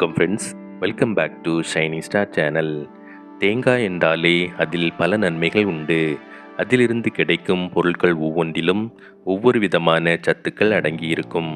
வணக்கம் friends welcome back to Shiny Star channel தேங்காய் என்றாலே அதில் பல நன்மைகள் உண்டு. அதிலிருந்து கிடைக்கும் பொருட்கள் ஒவ்வொன்றிலும் ஒவ்வொரு விதமான சத்துக்கள் அடங்கியிருக்கும்.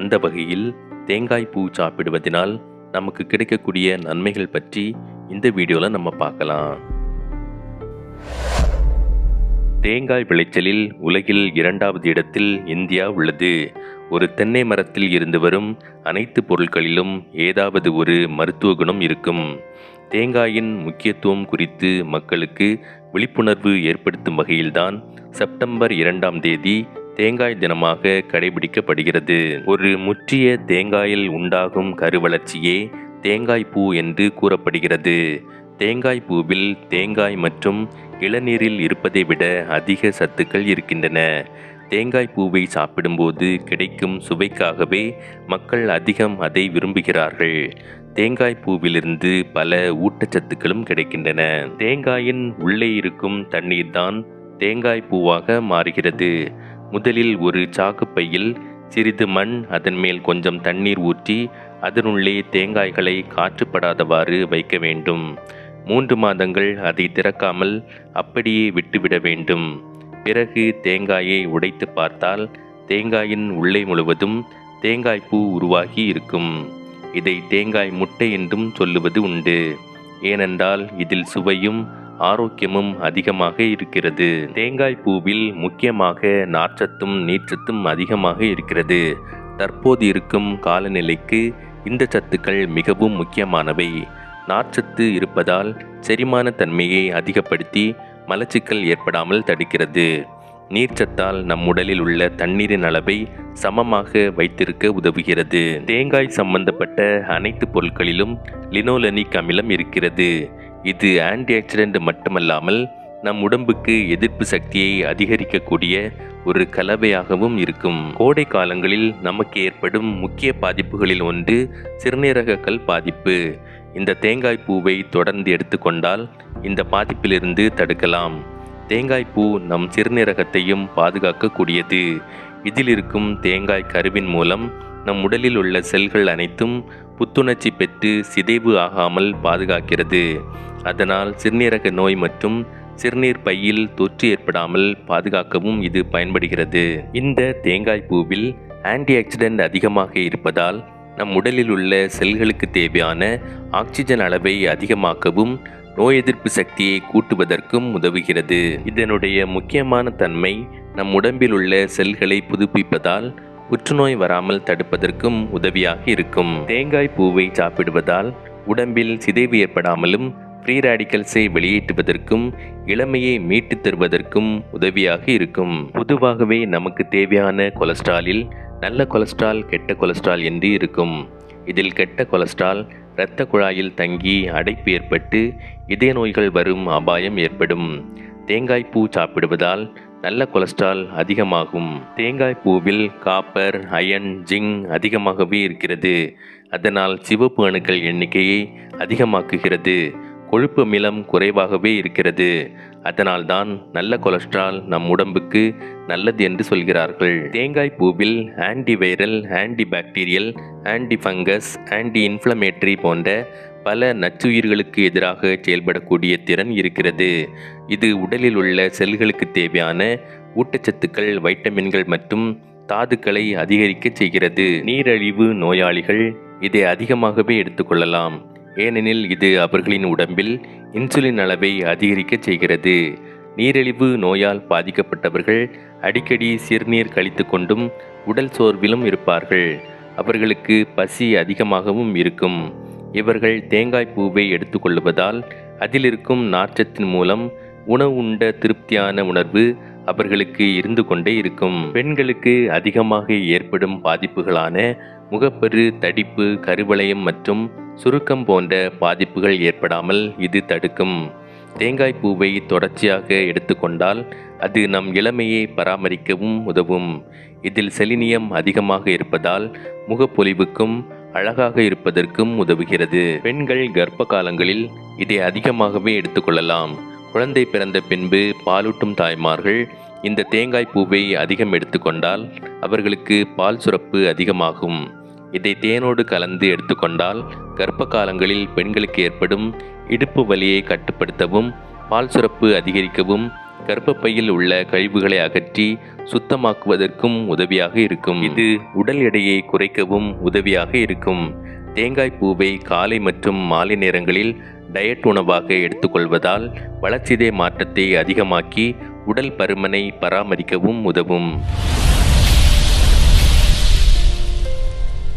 அந்த வகையில் தேங்காய் பூ சாப்பிடுவதனால் நமக்கு கிடைக்கக்கூடிய நன்மைகள் பற்றி இந்த வீடியோவில் நம்ம பார்க்கலாம். தேங்காய் விளைச்சலில் உலகில் இரண்டாவது இடத்தில் இந்தியா உள்ளது. ஒரு தென்னை மரத்தில் இருந்து வரும் அனைத்து பொருட்களிலும் ஏதாவது ஒரு மருத்துவ குணம் இருக்கும். தேங்காயின் முக்கியத்துவம் குறித்து மக்களுக்கு விழிப்புணர்வு ஏற்படுத்தும் வகையில்தான் செப்டம்பர் இரண்டாம் தேதி தேங்காய் தினமாக கடைபிடிக்கப்படுகிறது. ஒரு முற்றிய தேங்காயில் உண்டாகும் கருவளர்ச்சியே தேங்காய் பூ என்று கூறப்படுகிறது. தேங்காய் பூவில் தேங்காய் மற்றும் இளநீரில் இருப்பதை விட அதிக சத்துக்கள் இருக்கின்றன. தேங்காய் பூவை சாப்பிடும்போது கிடைக்கும் சுவைக்காகவே மக்கள் அதிகம் அதை விரும்புகிறார்கள். தேங்காய் பூவிலிருந்து பல ஊட்டச்சத்துக்களும் கிடைக்கின்றன. தேங்காயின் உள்ளே இருக்கும் தண்ணீர் தான் தேங்காய் பூவாக மாறுகிறது. முதலில் ஒரு சாக்குப்பையில் சிறிது மண் அதன் மேல் கொஞ்சம் தண்ணீர் ஊற்றி அதனுள்ளே தேங்காய்களை காற்றுப்படாதவாறு வைக்க வேண்டும். மூன்று மாதங்கள் அதை திறக்காமல் அப்படியே விட்டுவிட வேண்டும். பிறகு தேங்காயை உடைத்து பார்த்தால் தேங்காயின் உள்ளே முழுவதும் தேங்காய் பூ உருவாகி இருக்கும். இதை தேங்காய் முட்டை என்றும் சொல்லுவது உண்டு. ஏனென்றால் இதில் சுவையும் ஆரோக்கியமும் அதிகமாக இருக்கிறது. தேங்காய் பூவில் முக்கியமாக நார்ச்சத்தும் நீர்ச்சத்தும் அதிகமாக இருக்கிறது. தற்போது இருக்கும் காலநிலைக்கு இந்த சத்துக்கள் மிகவும் முக்கியமானவை. நார்ச்சத்து இருப்பதால் செரிமான தன்மையை அதிகப்படுத்தி மலச்சிக்கல் ஏற்படாமல் தடுக்கிறது. நீர்ச்சத்தால் நம் உடலில் உள்ள தண்ணீரின் அளவை சமமாக வைத்திருக்க உதவுகிறது. தேங்காய் சம்பந்தப்பட்ட அனைத்து பொருட்களிலும் லினோலனிக் அமிலம் இருக்கிறது. இது ஆன்டி ஆக்சிடென்ட் மட்டுமல்லாமல் நம் உடம்புக்கு எதிர்ப்பு சக்தியை அதிகரிக்கக்கூடிய ஒரு கலவையாகவும் இருக்கும். கோடை காலங்களில் நமக்கு ஏற்படும் முக்கிய பாதிப்புகளில் ஒன்று சிறுநீரகக்கல் பாதிப்பு. இந்த தேங்காய் பூவை தொடர்ந்து எடுத்துக்கொண்டால் இந்த பாதிப்பிலிருந்து தடுக்கலாம். தேங்காய் பூ நம் சிறுநீரகத்தையும் பாதுகாக்கக்கூடியது. இதில் இருக்கும் தேங்காய் கருவின் மூலம் நம் உடலில் உள்ள செல்கள் அனைத்தும் புத்துணர்ச்சி பெற்று சிதைவு ஆகாமல் பாதுகாக்கிறது. அதனால் சிறுநீரக நோய் மற்றும் சிறுநீர் பையில் தொற்று ஏற்படாமல் பாதுகாக்கவும் இது பயன்படுகிறது. இந்த தேங்காய் பூவில் ஆன்டி ஆக்சிடென்ட் அதிகமாக இருப்பதால் நம் உடலில் உள்ள செல்களுக்கு தேவையான ஆக்சிஜன் அளவை அதிகமாக்கவும் நோய் எதிர்ப்பு சக்தியை கூட்டுவதற்கும் உதவுகிறது. இதனுடைய முக்கியமான தன்மை நம் உடம்பில் உள்ள செல்களை புதுப்பிப்பதால் புற்றுநோய் வராமல் தடுப்பதற்கும் உதவியாக இருக்கும். தேங்காய் பூவை சாப்பிடுவதால் உடம்பில் சிதைவு ஏற்படாமலும் ஃப்ரீ ரேடிக்கல்ஸை வெளியேற்றுவதற்கும் இளமையை மீட்டுத் தருவதற்கும் உதவியாக இருக்கும். பொதுவாகவே நமக்கு தேவையான கொலஸ்ட்ராலில் நல்ல கொலஸ்ட்ரால் கெட்ட கொலஸ்ட்ரால் என்று இருக்கும். இதில் கெட்ட கொலஸ்ட்ரால் இரத்த குழாயில் தங்கி அடைப்பு ஏற்பட்டு இதய நோய்கள் வரும் அபாயம் ஏற்படும். தேங்காய் பூ சாப்பிடுவதால் நல்ல கொலஸ்ட்ரால் அதிகமாகும். தேங்காய் பூவில் காப்பர் அயன் ஜிங் அதிகமாகவே இருக்கிறது. அதனால் சிவப்பு அணுக்கள் எண்ணிக்கையை அதிகமாக்குகிறது. கொழுப்பு மிலம் குறைவாகவே இருக்கிறது. அதனால்தான் நல்ல கொலஸ்ட்ரால் நம் உடம்புக்கு நல்லது என்று சொல்கிறார்கள். தேங்காய் பூவில் antiviral anti bacterial anti fungus anti inflammatory போன்ற பல நச்சுயிர்களுக்கு எதிராக செயல்படக்கூடிய திறன் இருக்கிறது. இது உடலில் உள்ள செல்களுக்கு தேவையான ஊட்டச்சத்துக்கள் வைட்டமின்கள் மற்றும் தாதுக்களை அதிகரிக்க செய்கிறது. நீரழிவு நோயாளிகள் இதை அதிகமாகவே எடுத்துக்கொள்ளலாம். ஏனெனில் இது அவர்களின் உடம்பில் இன்சுலின் அளவை அதிகரிக்க செய்கிறது. நீரிழிவு நோயால் பாதிக்கப்பட்டவர்கள் அடிக்கடி சிறுநீர் கழித்து கொண்டும் உடல் சோர்விலும் இருப்பார்கள். அவர்களுக்கு பசி அதிகமாகவும் இருக்கும். இவர்கள் தேங்காய் பூவை எடுத்துக்கொள்வதால் அதில் இருக்கும் நார்ச்சத்தின் மூலம் உணவு உண்ட திருப்தியான உணர்வு அவர்களுக்கு இருந்து கொண்டே இருக்கும். பெண்களுக்கு அதிகமாக ஏற்படும் பாதிப்புகளான முகப்பரு தடிப்பு கருவளையம் மற்றும் சுருக்கம் போன்ற பாதிப்புகள் ஏற்படாமல் இது தடுக்கும். தேங்காய் பூவை தொடர்ச்சியாக எடுத்துக்கொண்டால் அது நம் இளமையை பராமரிக்கவும் உதவும். இதில் செலினியம் அதிகமாக இருப்பதால் முகப்பொலிவுக்கும் அழகாக இருப்பதற்கும் உதவுகிறது. பெண்கள் கர்ப்ப காலங்களில் இதை அதிகமாகவே எடுத்துக்கொள்ளலாம் குழந்தை பிறந்த பின்பு பாலூட்டும் தாய்மார்கள் இந்த தேங்காய் பூவை அதிகம் எடுத்துக்கொண்டால் அவர்களுக்கு பால் சுரப்பு அதிகமாகும். இதை தேனோடு கலந்து எடுத்துக்கொண்டால் கர்ப்ப காலங்களில் பெண்களுக்கு ஏற்படும் இடுப்பு வலியை கட்டுப்படுத்தவும் பால் சுரப்பு அதிகரிக்கவும் கர்ப்பப்பையில் உள்ள கழிவுகளை அகற்றி சுத்தமாக்குவதற்கும் உதவியாக இருக்கும். இது உடல் எடையை குறைக்கவும் உதவியாக இருக்கும். தேங்காய் பூவை காலை மற்றும் மாலை நேரங்களில் டயட் உணவாக எடுத்துக்கொள்வதால் வளர்ச்சிதை மாற்றத்தை அதிகமாக்கி உடல் பருமனை பராமரிக்கவும் உதவும்.